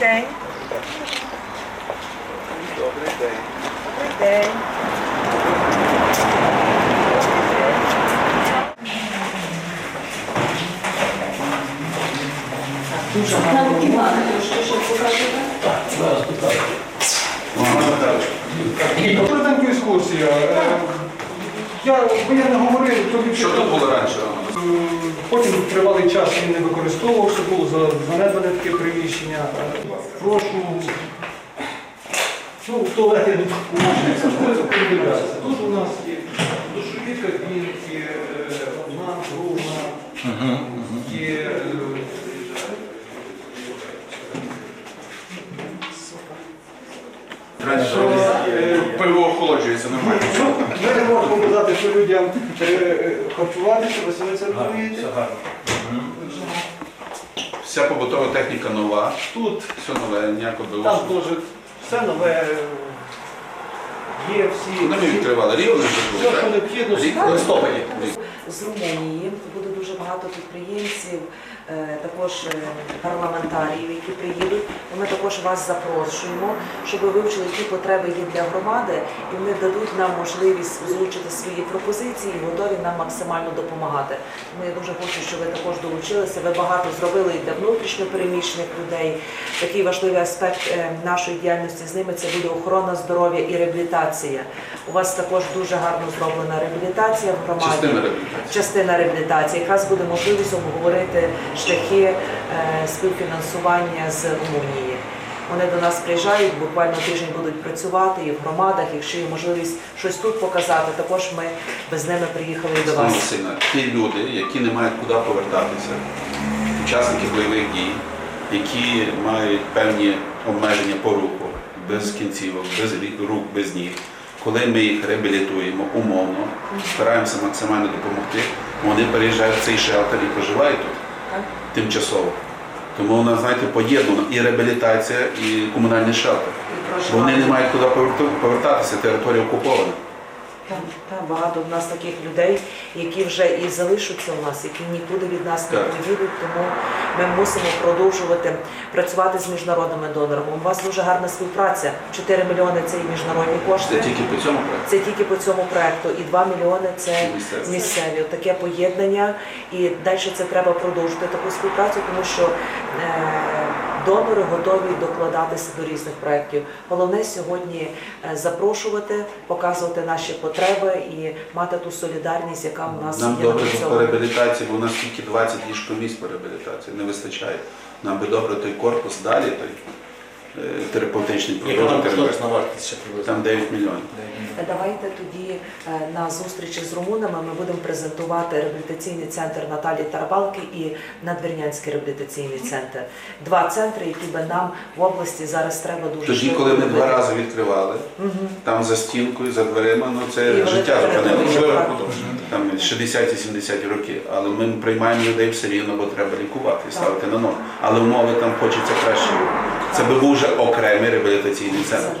день. Добрий день. Добрий день. Дуже. Коротенька екскурсія. Я не говорив, то Що тут було раніше? Потім тривалий час він не використовувався, було за- занедбане таке приміщення. Прошу. Ну, в туалеті. Тут у нас є душові кабінки, е, одна, друга, є. е, Раніше е, пиво охолоджується нормально. Ми не можемо казати, що людям е, е, харчуватися, ви самі це розумієте? Вся побутова техніка нова. Тут Все нове, ніякого Там теж все нове є всі. Коли ми відкривали рівно. Все, що необхідно, все. листопаді. З Румунії буде дуже багато підприємців, е, також е, парламентаріїв, які приїдуть. Ми також вас запрошуємо, щоб ви вивчили, які потреби є для громади, і вони дадуть нам можливість озвучити свої пропозиції і готові нам максимально допомагати. Я дуже хочу, щоб ви також долучилися. Ви багато зробили і для внутрішньо переміщених людей. Такий важливий аспект е, нашої діяльності з ними це буде охорона здоров'я і реабілітація. У вас також дуже гарно зроблена реабілітація в громаді. Частина реабілітації. Якраз буде можливість обговорити шляхи е, співфінансування з Румунії. Вони до нас приїжджають, буквально тиждень будуть працювати і в громадах. Якщо є можливість щось тут показати, також ми без ними приїхали і до вас. сильно. Ті люди, які не мають куди повертатися, учасники бойових дій, які мають певні обмеження по руху, без кінцівок, без рук, без ніг. Коли ми їх реабілітуємо умовно, стараємося максимально допомогти, вони переїжджають в цей шелтер і проживають тут тимчасово. Тому у нас, знаєте, поєднано і реабілітація, і комунальний шелтер. Бо вони не мають куди повертатися, територія окупована. Так, так, багато в нас таких людей, які вже і залишаться у нас, які нікуди від нас не поїдуть, тому ми мусимо продовжувати працювати з міжнародними донорами. У вас дуже гарна співпраця. 4 мільйони це і міжнародні кошти. Це тільки по цьому проекту. Це тільки по цьому проекту, і 2 мільйони це Місцеві. місцеві. Таке поєднання, і далі це треба продовжити таку співпрацю, тому що е, донори готові докладатися до різних проєктів. Головне сьогодні е, запрошувати, показувати наші потреби і мати ту солідарність, яка у нас Нам є добре, що по реабілітації, бо у нас тільки 20 ліжкомісць по реабілітації, не вистачає. Нам би добре той корпус далі, той терапевтичний Яка там кошторисна вартість ще приблизно? Там 9 мільйонів. Давайте тоді е, на зустрічі з румунами ми будемо презентувати реабілітаційний центр Наталі Тарабалки і Надвірнянський реабілітаційний центр. Два центри, які би нам в області зараз треба дуже Тоді, швидко коли ми робити. два рази відкривали, Мгм. там за стінкою, за дверима, ну І це вони життя зупинилося. так. Там 60-70 роки. Але ми приймаємо людей все рівно, бо треба лікувати і ставити на ноги. Але умови там хочеться краще. Це би був вже окремий реабілітаційний центр.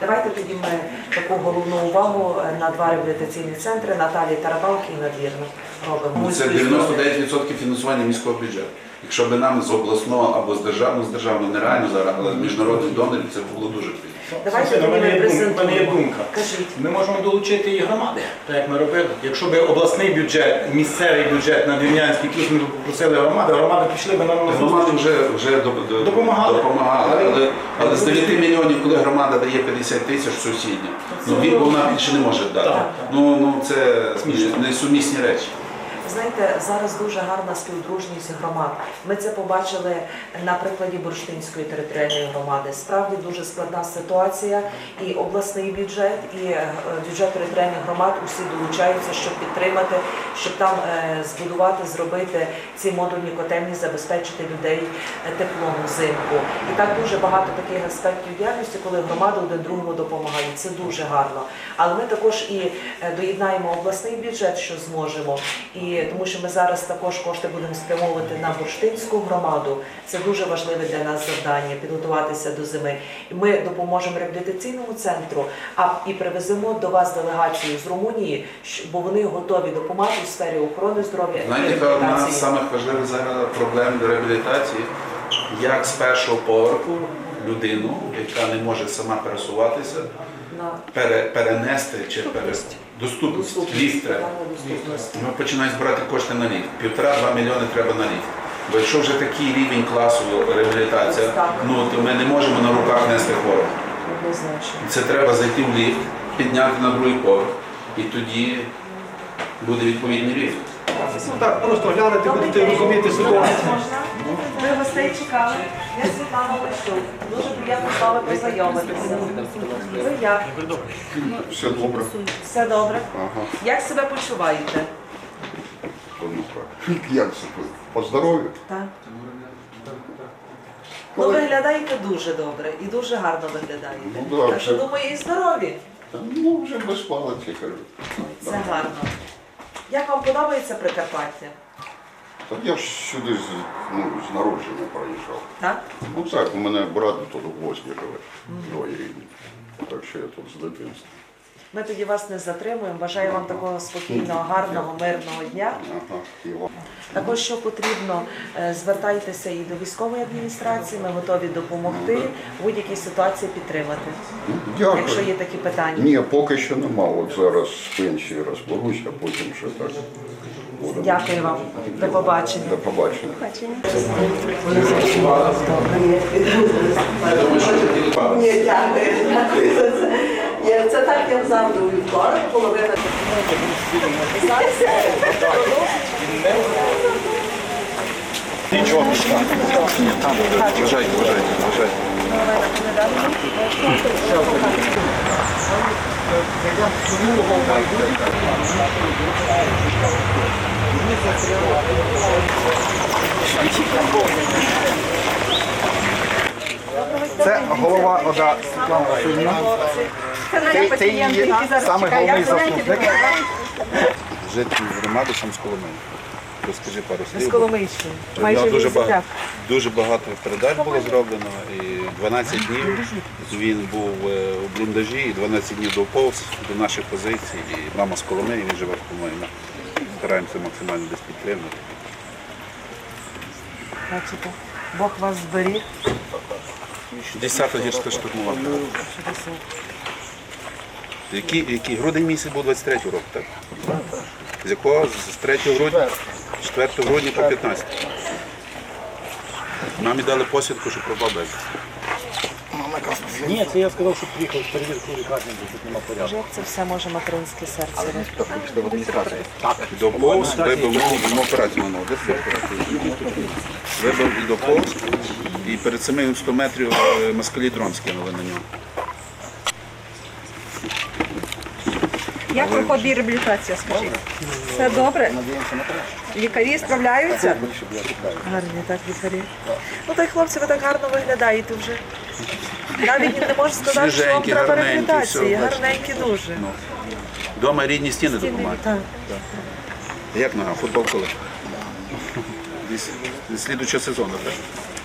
Давайте тоді ми таку головну увагу на два реабілітаційні центри Наталі Тарабалки і Надвірна робимо. Ну, Це 99% фінансування міського бюджету. Якщо б нам з обласного або з державного, з державного нереально зараз, але з міжнародних донорів це було дуже приємно. Давайте Слухайте, мене є думка- в мене є думка. Кажіть. Ми можемо долучити і громади, так як ми робили. Якщо б обласний бюджет, місцевий бюджет на Вірнянський, плюс ми попросили громади, громади пішли б нам на Громади зустріч. вже, вже до- до- Допомагали. допомагали, але, але з 9 мільйонів, коли громада дає 50 тисяч сусідня, ну вона більше не може дати. Так. Ну, ну це несумісні речі. Знаєте, зараз дуже гарна співдружність громад. Ми це побачили на прикладі Бурштинської територіальної громади. Справді дуже складна ситуація, і обласний бюджет, і е, бюджет територіальних громад усі долучаються, щоб підтримати, щоб там е, збудувати, зробити ці модульні котельні, забезпечити людей е, теплом взимку. І так дуже багато таких аспектів діяльності, коли громади один другому допомагають. Це дуже гарно. Але ми також і доєднаємо обласний бюджет, що зможемо. І тому що ми зараз також кошти будемо спрямовувати на бурштинську громаду. Це дуже важливе для нас завдання підготуватися до зими. І ми допоможемо реабілітаційному центру, а і привеземо до вас делегацію з Румунії, бо вони готові допомагати у сфері охорони здоров'я Знаєте, яка одна з самих важливих зараз проблем реабілітації як з першого поверху людину, яка не може сама пересуватися, На пере, перенести чи пере... доступність, ліфт треба. Ми починаємо збирати кошти на ліфт. Півтора-два мільйони треба на ліфт. Бо якщо вже такий рівень класу реабілітація, ну то ми не можемо на руках нести хворого. Це треба зайти в ліфт, підняти на другий поверх, і тоді буде відповідний ліфт. Ну так, просто глянете, будете розуміти ситуацію. Ви гостей чекали. Я Світлана Лещук. Дуже приємно з вами познайомитися. Ви як? Все добре. Все добре? Ага. Як себе почуваєте? Ну, так. Як це? По здоров'ю? Так. Ну, виглядаєте дуже добре і дуже гарно виглядаєте. Ну, да, так що це- думаю, і здорові. Та, Ну, вже без палиці, кажу. Це гарно. Як вам подобається Прикарпаття? Так я ж сюди з, ну, з народження приїжджав. Так? Ну так, у мене брат тут у Босні живе, рідні. Так що я тут з дитинства. Ми тоді вас не затримуємо. Бажаю вам такого спокійного, гарного, мирного дня. Ага, і вам. Також, що потрібно, е, звертайтеся і до військової адміністрації. Ми готові допомогти в будь-якій ситуації підтримати, Дякую. якщо є такі питання. Ні, поки що нема. От зараз з пенсії розберусь, а потім ще так. Будемо. Дякую вам. До побачення. До побачення. Ні, дякую. За це. Я- Це так, як завжди у вівторок, половина. Зараз Вважайте, вважайте, вважайте. Це голова ОДА Світлана Васильівна. Це, це її саме головний заступник. Житель громади Коломиї. Розкажи пару з слів. Коломийщини. Майже дуже дуже багато передач було зроблено. І 12 днів він був е, у бліндажі, і 12 днів доповз до наших позицій. І мама з Коломиї, він живе в Коломиї. Ми стараємося максимально десь підтримати. Бачите, Бог вас зберіг. 10 гірська штурмова. Який, який грудень місяць був 23 року, так? З якого з 3 грудня, 4 грудня по 15. Нам і дали посвідку, що пропав безвісти. Ні, це я сказав, що приїхав перевірку лікарні, бо тут нема порядку. Вже як це все може материнське серце. Доповз, вибив ногу, операцію на ногу. Де це операція? Вибив і доповз, і перед самим 100 метрів е, москалі дрон скинули на нього. Як проходить реабілітація, скажіть? Все добре? Лікарі справляються? Гарні так лікарі. Ну та й хлопці, ви так гарно виглядаєте вже. Навіть не може сказати, що вам Свіженькі, треба гарненькі, реабілітації. все, бачите. Гарненькі дуже. Дома рідні стіни допомагають. Так. Як нога? Футбол коли? Десь слідучого сезону, так?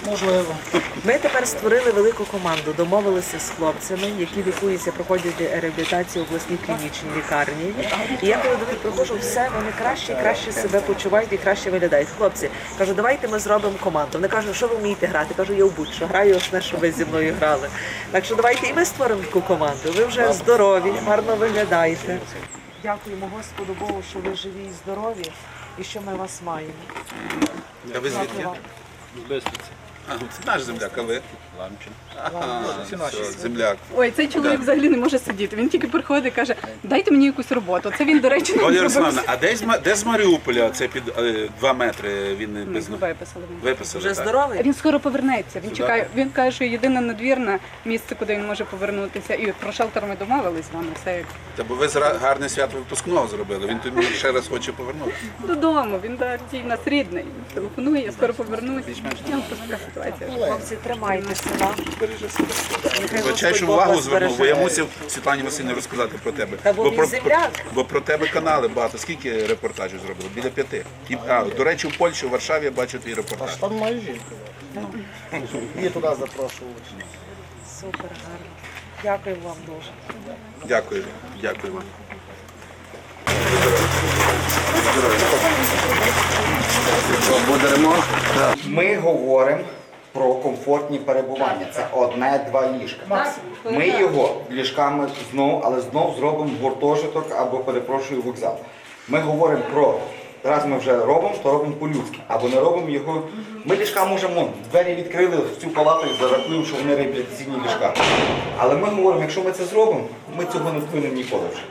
Можливо. Ми тепер створили велику команду, домовилися з хлопцями, які лікуються, проходять реабілітацію в обласній клінічній лікарні. І я коли до них приходжу, все вони краще і краще себе почувають і краще виглядають. Хлопці кажу, давайте ми зробимо команду. Вони кажуть, що ви вмієте грати? Кажу, я в будь-що граю, основне, що ви зі мною грали. Так що давайте і ми створимо таку команду. Ви вже здорові, гарно виглядаєте. Дякуємо Господу Богу, що ви живі і здорові, і що ми вас маємо. А ви звідки? Дякую вам. А, це наш земляк, все. Ой, цей чоловік взагалі не може сидіти. Він тільки приходить і каже, дайте мені якусь роботу. Це він, до речі, не Оля. А де з, Ма- де з Маріуполя це під е, два метри він без ноги? виписали. Виписали, Вже так? здоровий? Він скоро повернеться. Він Сюди? чекає. Він каже, що єдине надвірне місце, куди він може повернутися. І про шелтер ми домовились з вами. Все як Та бо ви зра- гарне свято випускного зробили. Він тобі ще раз хоче повернути. додому. Він в нас рідний. Телефонує, я скоро повернусь. Я така ситуація. Хлопці, тримайтеся. да? Бережи себе. Увагу звернув, бо я мусив Світлані Васильівні розказати про тебе. Та бо про, бо про тебе канали багато. Скільки репортажів зробили? Біля п'яти. І, а, до речі, в Польщі, в Варшаві я бачу твій репортаж. Там має жінку. Її туди запрошували. Супер гарно. Дякую вам дуже. Дякую, дякую вам. Ми говоримо про комфортні перебування. Це одне-два ліжка. Ми його ліжками знову, але знов зробимо гуртожиток або перепрошую вокзал. Ми говоримо про. Раз ми вже робимо, то робимо по-людськи. Або не робимо його. Ми ліжка можемо двері відкрили в цю палату і зарахуємо, що вони реабілітаційні ліжка. Але ми говоримо, якщо ми це зробимо, ми цього не вплинемо ніколи вже.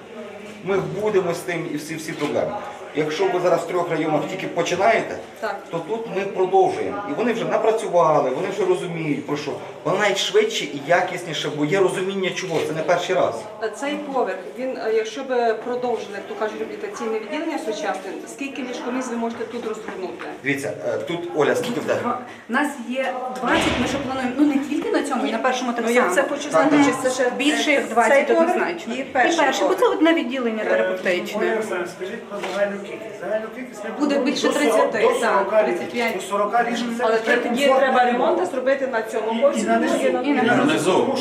Ми будемо з тим і всі всі проблеми. Якщо ви зараз в трьох районах тільки починаєте, Так. то тут ми продовжуємо. І вони вже напрацювали, вони вже розуміють про що. Воно навіть швидше і якісніше, бо є розуміння чого. Це не перший раз. Цей поверх, він, е, якщо би продовжили, як то кажуть, реабілітаційне відділення сучасне, скільки ліжкомість ви можете тут розгорнути? Дивіться, е, тут Оля, скільки в? У нас є 20, ми ще плануємо, ну не тільки на цьому, і на першому так Ну, само. я це хочу знати, чи це ще Більше як цей 20 однозначно. І перший, бо це одне відділення терапевтичне. Скажіть про загальну кількість. Загальну кількість ми Буде більше до 40 30, до так, 40 35. До 40 рішень. це Але вже тоді комфортно треба для ремонти зробити на цьому І- і на низу. і низу, низу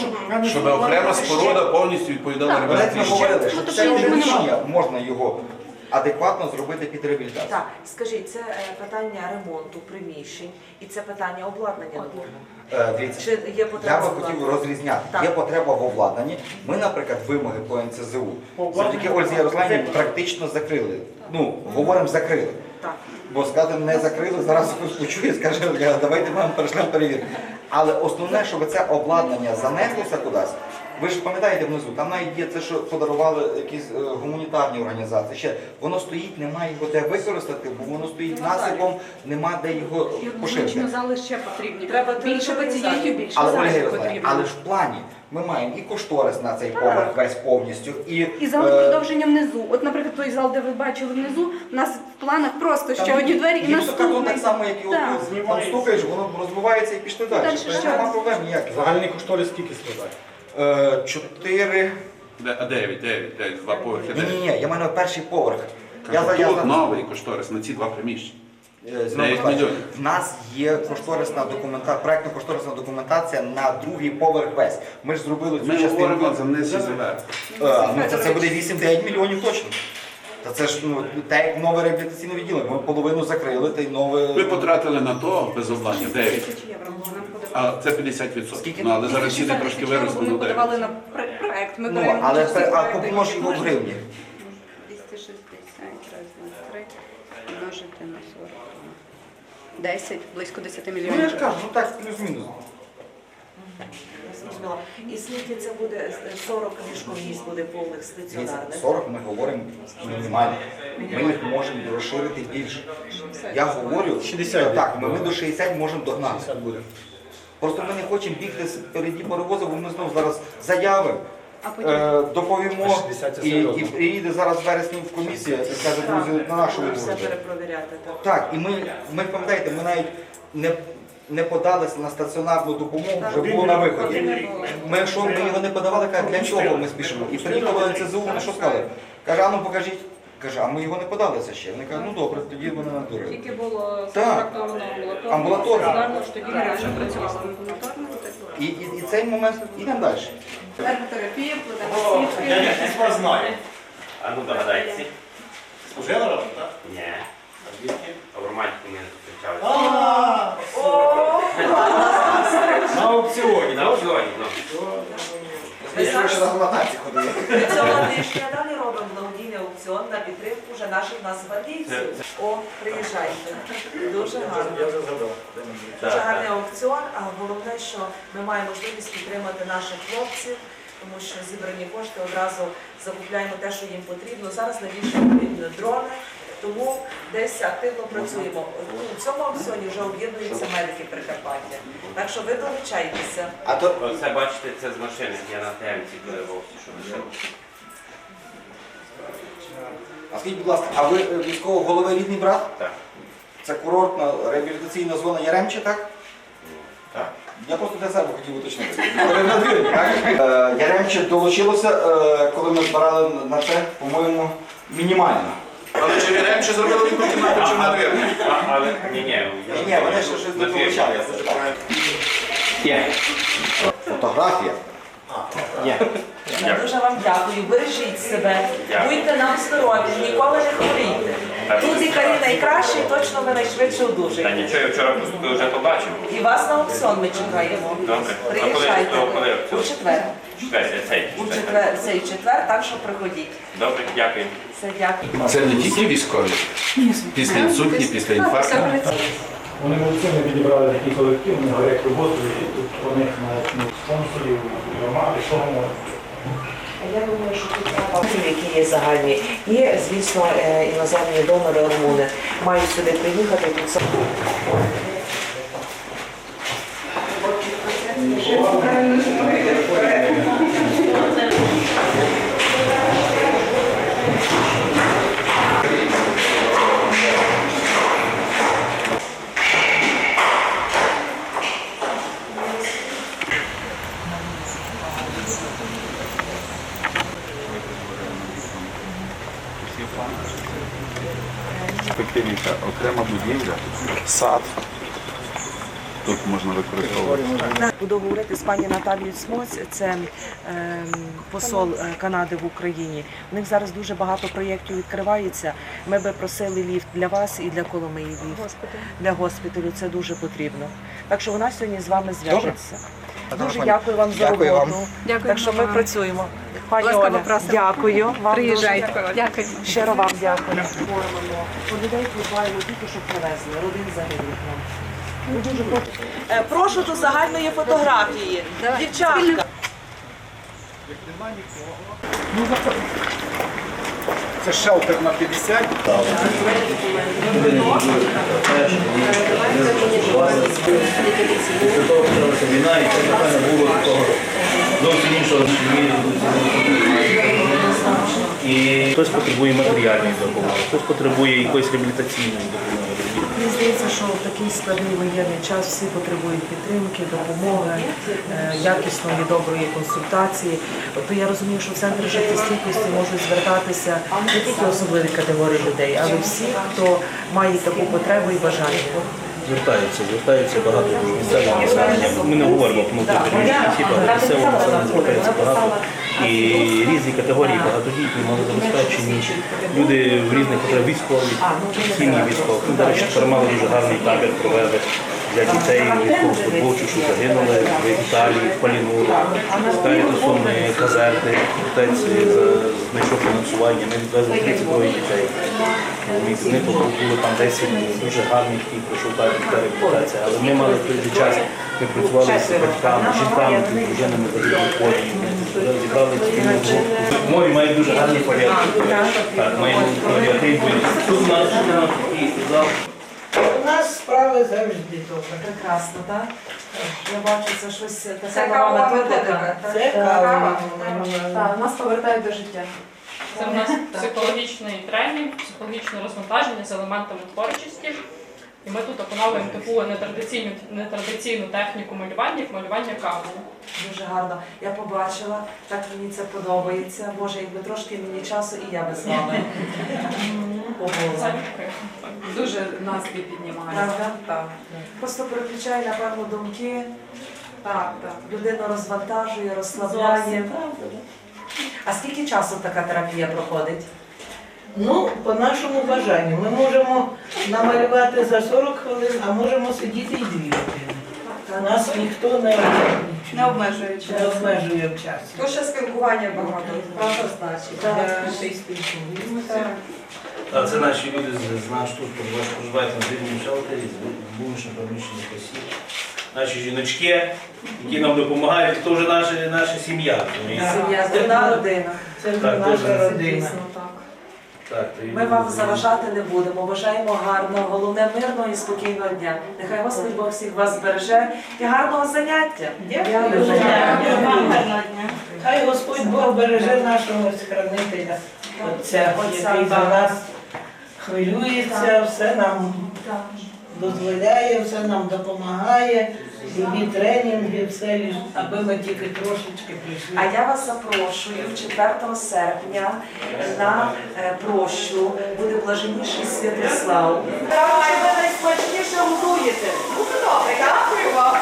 щоб окрема споруда повністю відповідала Ми навіть ми реабілітації. говорили, що Ну, це ми не приміщення можна його адекватно зробити під реабілітацію. Так, скажіть, це е, питання ремонту приміщень і це питання обладнання нового. Е, Дивіться, Чи є Я би в хотів розрізняти. Так. Є потреба в обладнанні. Ми, наприклад, вимоги по НЦЗУ завдяки Ользі Ярославні практично закрили. Ну, говоримо, закрили. Так. Бо сказати не закрили, зараз хтось почує, скаже, «Я, давайте ми вам перейшли перевірку. Але основне, щоб це обладнання занеслося кудись. Ви ж пам'ятаєте внизу, там навіть є це, що подарували якісь е, гуманітарні організації. Ще воно стоїть, немає його де використати, бо воно стоїть насипом, нема де його поширити. однозначно зали ще потрібні. Треба більше пацієнтів, більше Але Ольга залів потрібно. але ж в плані ми маємо і кошторис на цей поверх весь повністю, і, І зал е, продовження внизу. От, наприклад, той зал, де ви бачили внизу, у нас в планах просто ще там одні двері і гіпсокартон наступний. так само, як і Так. отут. Там стукаєш, воно розбивається і пішли далі. Тобто нема проблем ніяких. Загальний кошторис скільки складає? Е, Чотири. Де- А 9, 9, 9, два поверхи. Ні, ні, дев'ять. ні, я маю на перший поверх. Я, за- я, Тут за- новий кошторис на ці два приміщення. Е, Знову Дев'ять кажу, мільйонів. В нас є кошторисна документація, проектно-кошторисна документація на другий поверх весь. Ми ж зробили цю Ми частину. говоримо за низ і за верх. Е, ну, це, це буде 8-9 мільйонів точно. Та це ж ну, те, як нове реабілітаційне відділення. Ми половину закрили, та й нове. Ми потратили на то без обладнання 9, Тисяч євро нам подавали. а це 50%. Скільки? Ну, але зараз ціни трошки виросли на 9. подавали на пр- проект. Ми Ну, беремо але участь пер- а проекті. помнож його в гривні. 260, раз, два, три, помножити на 40. 10, близько 10 Ну я мільйонів. ж кажу, ну так плюс-мінус. Я. І скільки це буде е, 40 ліжкомісць буде повних стаціонарних? 40 ми говоримо мінімально. Ми їх можемо розширити більше. Я говорю, 60 так, ми, ми до 60 можемо догнати. 50. Просто ми не хочемо бігти впереді паровоза, бо ми знову зараз заявимо, е, доповімо і, і приїде зараз в вересні в комісія і скаже, друзі, на нашому Все перепровіряти. Так, і ми, ми пам'ятаєте, ми навіть не, не подалися на стаціонарну допомогу, вже було на виході. Ми, якщо ми його не подавали, каже, для чого ми спішимо? І приїхало НЦЗУ, вони що сказали? Каже, а ну покажіть. Каже, а ми його не подалися ще. Вони кажуть, ну добре, тоді вони надурили. Тільки було Так. амбулаторно, Амбулаторно. стаціонарно, що тоді ми вже працювали працювали. І, і, і цей момент ідемо далі. Терапія, вкладання Я свічки. якийсь вас знаю. А ну догадайтеся. Служила разом, так? Ні. А звідки? А в романтику ми зустрічалися. На аукціоні. На аукціоні, ну. Ми ще на гуманації ходили. Цього тижня далі робимо благодійний аукціон на підтримку вже наших нацгвардійців. О, приїжджайте. Дуже гарно. Дуже гарний аукціон, а головне, що ми маємо можливість підтримати наших хлопців, тому що зібрані кошти одразу закупляємо те, що їм потрібно. Зараз найбільше потрібні дрони, тому десь активно працюємо. У цьому аукціоні вже об'єднуються медики Прикарпаття. Так що ви долучайтеся. А то Оце бачите, це з машини. Я на темці перевовся, що машина. А скажіть, будь ласка, а ви е, військового голови рідний брат? Так. Це курортна реабілітаційна зона Яремче, так? Так. Я просто для себе хотів уточнити. Ви на так? Е, Яремче долучилося, е, коли ми збирали на це, по-моєму, мінімально. Але чи він чи зробили таку кімнату, чи на двір? А, але ні, ні. Ні, ні, вони ще щось не я зачитаю. Є. Фотографія. Є. Я дуже вам дякую. Бережіть себе, Дякую. будьте нам здорові, ніколи не хворійте. Так. Тут лікарі найкращі, і точно ви найшвидше Та одужаєте. нічого, я вчора поступив, вже побачив. І вас на аукціон ми чекаємо. Добре. Приїжджайте А коли- коли аукціон? у четвер. Чекайте, цей. У четвер, цей четвер, так що приходіть. Добре, дякую. Все, дякую. Це не тільки військові, після інсультні, після інфаркту. Вони молодці, ми відібрали такий колектив, вони горять роботою, і тут у них навіть ну, спонсорів, громади, що можна. Я думаю, що тут треба які є загальні. І, звісно, е, іноземні донори румуни мають сюди приїхати. Тут сам- Ефективніша сад. Тут можна використовувати. Буду говорити з пані Наталією Смоць, це ем, посол е, Канади в Україні. У них зараз дуже багато проєктів відкривається. Ми би просили ліфт для вас і для Коломиї ліфт. Для госпіталю це дуже потрібно. Так що вона сьогодні з вами зв'яжеться. Дуже дякую вам за Дякую вам. роботу. Дякую Так що ми вам. працюємо. Пані Оля, дякую. Вам Приїжджайте. дуже. Дякую. Щиро вам дякую. Людей подбаємо тільки, що привезли. Родин загиблих вам. Прошу. Е, Прошу до загальної фотографії. Дівчатка. Це шелтер на 50. Після того почалася війна, і це напевно було такого зовсім іншого. І хтось потребує матеріальної допомоги, хтось потребує якоїсь реабілітаційної допомоги. Мені здається, що в такий складний воєнний час всі потребують підтримки, допомоги, е, якісної, доброї консультації. Тобто я розумію, що в центр життєстійкості можуть звертатися не тільки особливі категорії людей, але всі, хто має таку потребу і бажання. Звертаються, звертаються багато місцевого населення. Ми не говоримо про осіб, але місцевого населення звертається багато. І різні категорії багатодітні, малозабезпечені, люди в різних потребах, військові, сім'ї військових. Ми, до речі, мали дуже гарний табір провели для дітей військовослужбовців, що загинули в Італії, в Палінуру. З Карітусом ми казерти, отець знайшов фінансування, ми відвезли 32 дітей. Вони були там 10 днів, дуже гарний такий пройшов табір та реабілітація. Але ми мали в той же час, ми працювали з батьками, жінками, дружинами. Ми зібрали спільну групу. Мові дуже гарний порядок. Так, маємо паліатив. Тут у нас і зал. У нас справи завжди добре. Прекрасно, так? Я бачу, це щось така Це нова методика. методика. Це кава. Так, нас повертають до життя. Це у нас психологічний тренінг, психологічне розвантаження з елементами творчості. І ми тут опановуємо таку нетрадиційну, нетрадиційну техніку малювання, як малювання каменю. Дуже гарно. Я побачила, так мені це подобається. Боже, якби трошки мені часу, і я би з вами. Побула. Дуже настрій піднімає. Правда? Так. Просто переключає, напевно, думки. Так, так. Людину розвантажує, розслабляє. А скільки часу така терапія проходить? Ну, по нашому бажанню. Ми можемо намалювати за 40 хвилин, а можемо сидіти і 2 години. Нас ніхто не обмежує. Не обмежує Не час. обмежує в часі. То ще спілкування багато. Правда, значить. Так, Е, ще й спілкуємося. так. А це наші люди з, наш тут проживають- проживають на звільному шелтері, з вулично переміщених осіб. Наші жіночки, які нам допомагають, це вже наша, наша сім'я. розумієте? Сім'я, одна родина. Це Так, наша родина. Дійсно, так. Так, то і Ми вам заважати не будемо. Бажаємо гарного, головне мирного і спокійного дня. Нехай Господь Бог всіх вас збереже і гарного заняття. Дякую. Дякую. Хай Господь Бог береже нашого хранителя, Отця, Отця, який за так. нас хвилюється, все нам дозволяє, все нам допомагає, любі тренінги, все, аби ми тільки трошечки прийшли. А я вас запрошую 4 серпня на е, прощу. Буде блаженніший Святослав. Чи ви найсмачніше готуєте? Дуже добре, дякую вам.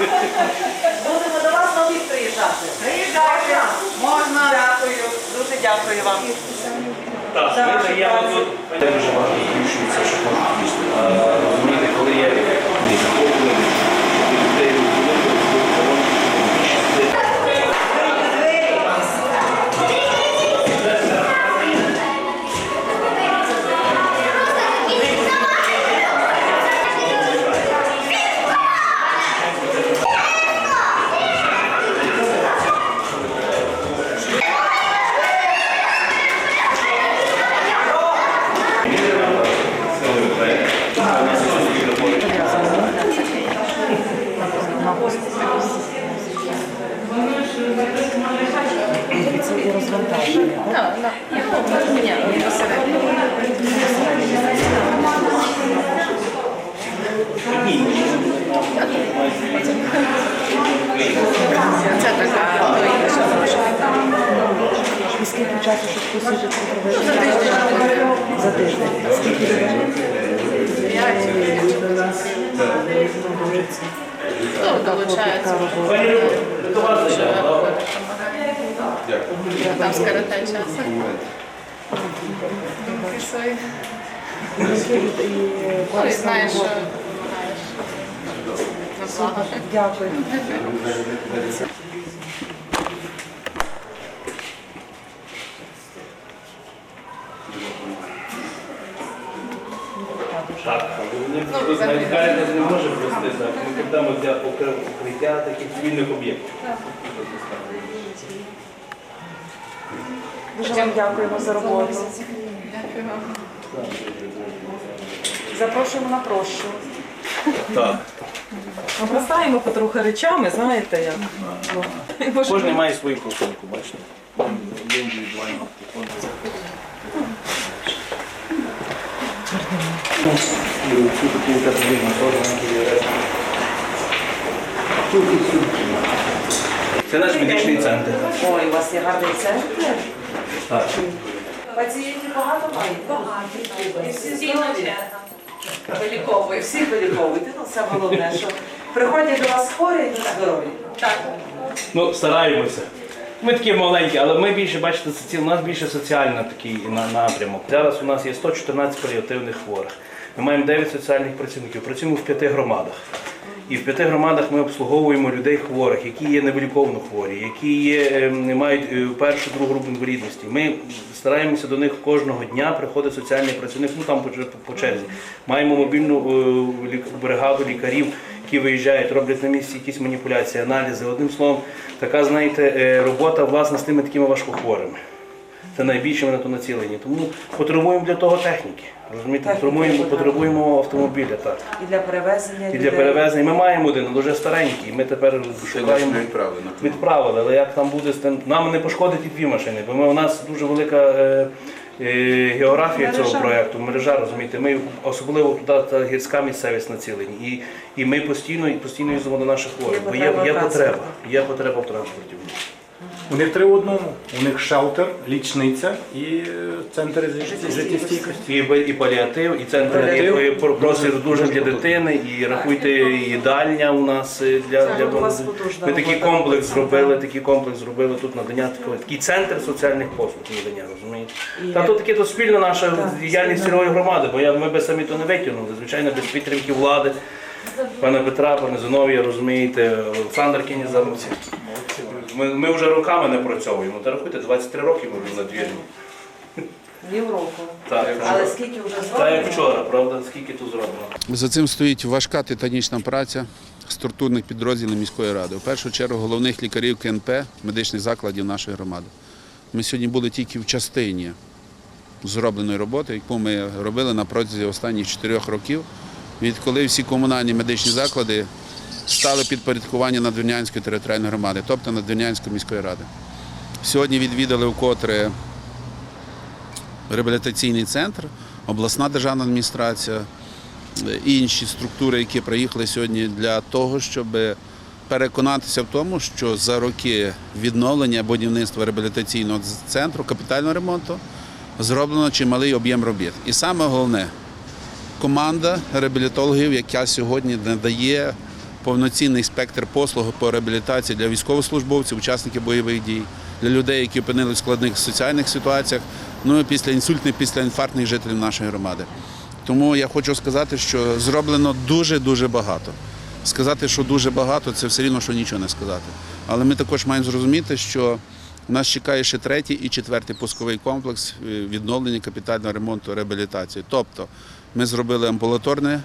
Будемо до вас на обід приїжджати. Приїжджайте. Можна. Дякую. Дуже дякую вам. Так, вашу тут дуже інших це що погано. А щоб посидіти провести? За тиждень. Скільки. Там скоротає часу. Ну, і знаєш, що на. Дякую. Так, вони просто навіть не може прости, так. Ми підемо для укриття таких цивільних об'єктів. Дуже вам дякуємо за роботу. Дякую вам. Запрошуємо на прощу. Так. Обростаємо потрохи речами, знаєте як. Ну, Кожен має свою просунку, бачите. Індивідуально. Це наш медичний центр. Ой, у вас є гарний центр. Так. Пацієнтів багато мають? Багато. І всі здорові. Виліковує, всі виліковуєте. Ну, це головне, що приходять до вас хворі, і здорові. Так. Ну, стараємося. Ми такі маленькі, але ми більше, бачите, у нас більше соціальний такий напрямок. Зараз у нас є 114 паліативних хворих. Ми маємо 9 соціальних працівників. Працюємо в п'яти громадах. І в п'яти громадах ми обслуговуємо людей хворих, які є невиліковно хворі, які є, ем, мають е, першу другу групу інвалідності. Ми стараємося до них кожного дня приходить соціальний працівник, ну там по, черзі. Маємо мобільну е, бригаду лікарів, які виїжджають, роблять на місці якісь маніпуляції, аналізи. Одним словом, така, знаєте, е, робота власне з тими такими важкохворими. Це найбільше ми на то націлені. Тому потребуємо для того техніки. Розумієте, потребуємо, потребуємо автомобіля. Так. І для перевезення І для людей. перевезення ми маємо один, але дуже старенький. Ми тепер шукаємо відправлено. відправили, але як там буде з тим, нам не пошкодить і дві машини, бо ми, у нас дуже велика е, е, географія цього проєкту, мережа, розумієте, ми особливо туди та гірська місцевість націлені. І, і ми постійно, і постійно їздимо до наших хворих, бо є, потреба є в потреба, є потреба в транспорті. У них три в одному. У них шелтер, лічниця і е, центр життєстійкості. І, і паліатив, і центр Паліатив. і про- простір дуже для дитини, і рахуйте, і їдальня у нас е, для, для у вас потужна Ми такий робота. комплекс зробили, такий комплекс зробили тут надання такого, такий центр соціальних послуг надання, розумієте? І- Та то таке то спільна наша діяльність сільської громади, бо я, ми би самі то не витягнули, звичайно, без підтримки влади. Пане Петра, пане Зиновія, розумієте, Олександр Кініза. Ми, ми вже роками не працьовуємо. Та рахуйте, 23 роки ми вже на двірні. Півроку. Так, Але скільки вже Та зроблено? як вчора, правда, скільки тут зроблено? За цим стоїть важка титанічна праця структурних підрозділів міської ради. У першу чергу головних лікарів КНП, медичних закладів нашої громади. Ми сьогодні були тільки в частині зробленої роботи, яку ми робили на протязі останніх чотирьох років, відколи всі комунальні медичні заклади стали підпорядкування Надвірнянської територіальної громади, тобто Надвірнянської міської ради. Сьогодні відвідали вкотре реабілітаційний центр, обласна державна адміністрація, е, інші структури, які приїхали сьогодні для того, щоб переконатися в тому, що за роки відновлення будівництва реабілітаційного центру, капітального ремонту зроблено чималий об'єм робіт. І саме головне команда реабілітологів, яка сьогодні надає повноцінний спектр послуг по реабілітації для військовослужбовців, учасників бойових дій, для людей, які опинилися в складних соціальних ситуаціях, ну і після інсультних, після інфарктних жителів нашої громади. Тому я хочу сказати, що зроблено дуже-дуже багато. Сказати, що дуже багато, це все рівно, що нічого не сказати. Але ми також маємо зрозуміти, що нас чекає ще третій і четвертий пусковий комплекс е, відновлення капітального ремонту реабілітації. Тобто ми зробили амбулаторне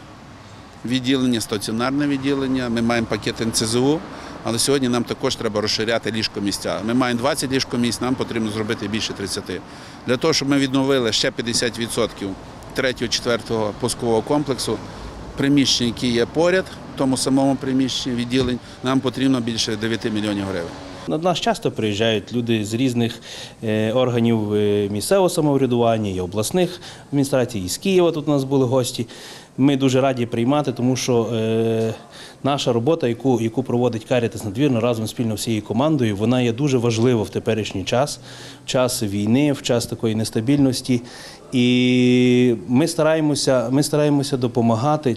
відділення, стаціонарне відділення, ми маємо пакет НЦЗУ, але сьогодні нам також треба розширяти ліжкомісця. Ми маємо 20 ліжкомісць, нам потрібно зробити більше 30. Для того, щоб ми відновили ще 50% третього, четвертого пускового комплексу, приміщень, які є поряд, в тому самому приміщенні відділень, нам потрібно більше 9 мільйонів гривень. До нас часто приїжджають люди з різних е, органів е, місцевого самоврядування і обласних адміністрацій. І з Києва тут у нас були гості. Ми дуже раді приймати, тому що е, наша робота, яку, яку проводить Карітас надвірно разом спільно всією командою, вона є дуже важлива в теперішній час, в час війни, в час такої нестабільності. І ми стараємося, ми стараємося допомагати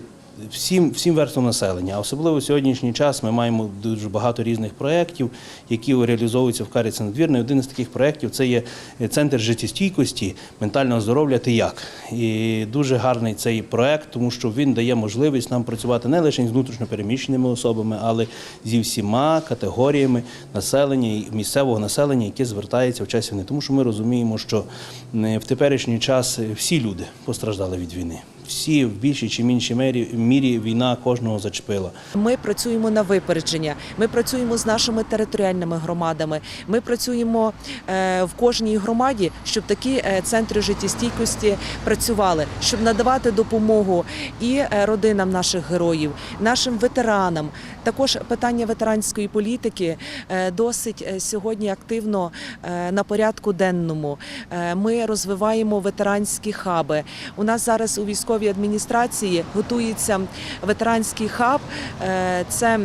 всім, всім верствам населення. А особливо в сьогоднішній час ми маємо дуже багато різних проєктів, які реалізовуються в Каріці надвірно. Один із таких проєктів це є центр життєстійкості, ментального здоров'я «Ти як. І дуже гарний цей проєкт, тому що він дає можливість нам працювати не лише з внутрішньопереміщеними особами, але зі всіма категоріями населення і місцевого населення, яке звертається в час війни. Тому що ми розуміємо, що е, в теперішній час всі люди постраждали від війни. Всі в більшій чи меншій мірі, мірі війна кожного зачепила. Ми працюємо на випередження. Ми працюємо з нашими територіальними громадами. Ми працюємо е, в кожній громаді, щоб такі е, центри життєстійкості працювали, щоб надавати допомогу і е, родинам наших героїв, нашим ветеранам. Також питання ветеранської політики досить сьогодні активно на порядку денному. Ми розвиваємо ветеранські хаби. У нас зараз у військовій адміністрації готується ветеранський хаб. Е, Це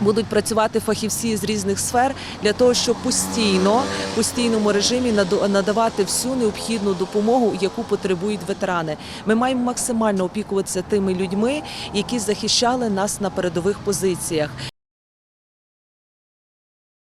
Будуть працювати фахівці з різних сфер для того, щоб постійно, в постійному режимі надавати всю необхідну допомогу, яку потребують ветерани. Ми маємо максимально опікуватися тими людьми, які захищали нас на передових позиціях.